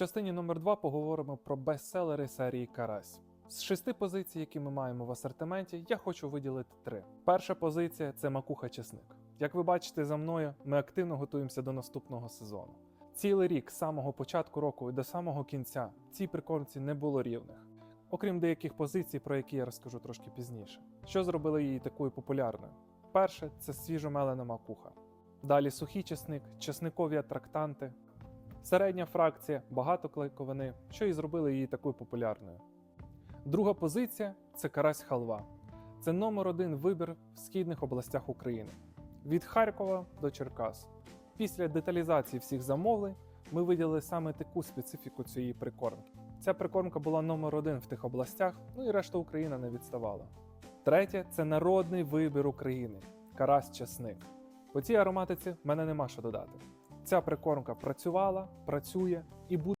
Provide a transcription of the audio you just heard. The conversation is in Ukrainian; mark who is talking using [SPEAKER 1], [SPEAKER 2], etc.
[SPEAKER 1] частині номер 2 поговоримо про бестселери серії Карась. З шести позицій, які ми маємо в асортименті, я хочу виділити три. Перша позиція це макуха чесник. Як ви бачите за мною, ми активно готуємося до наступного сезону. Цілий рік з самого початку року і до самого кінця цій прикормці не було рівних, окрім деяких позицій, про які я розкажу трошки пізніше. Що зробило її такою популярною? Перше це свіжомелена макуха. Далі сухий чесник, чесникові атрактанти, середня фракція, багато клейковини, що і зробили її такою популярною. Друга позиція це карась халва. Це номер один вибір в східних областях України від Харкова до Черкас. Після деталізації всіх замовлень ми виділили саме таку специфіку цієї прикормки. Ця прикормка була номер один в тих областях, ну і решта України не відставала. Третє це народний вибір України карась чесник. По цій ароматиці в мене нема що додати. Ця прикормка працювала, працює і буде.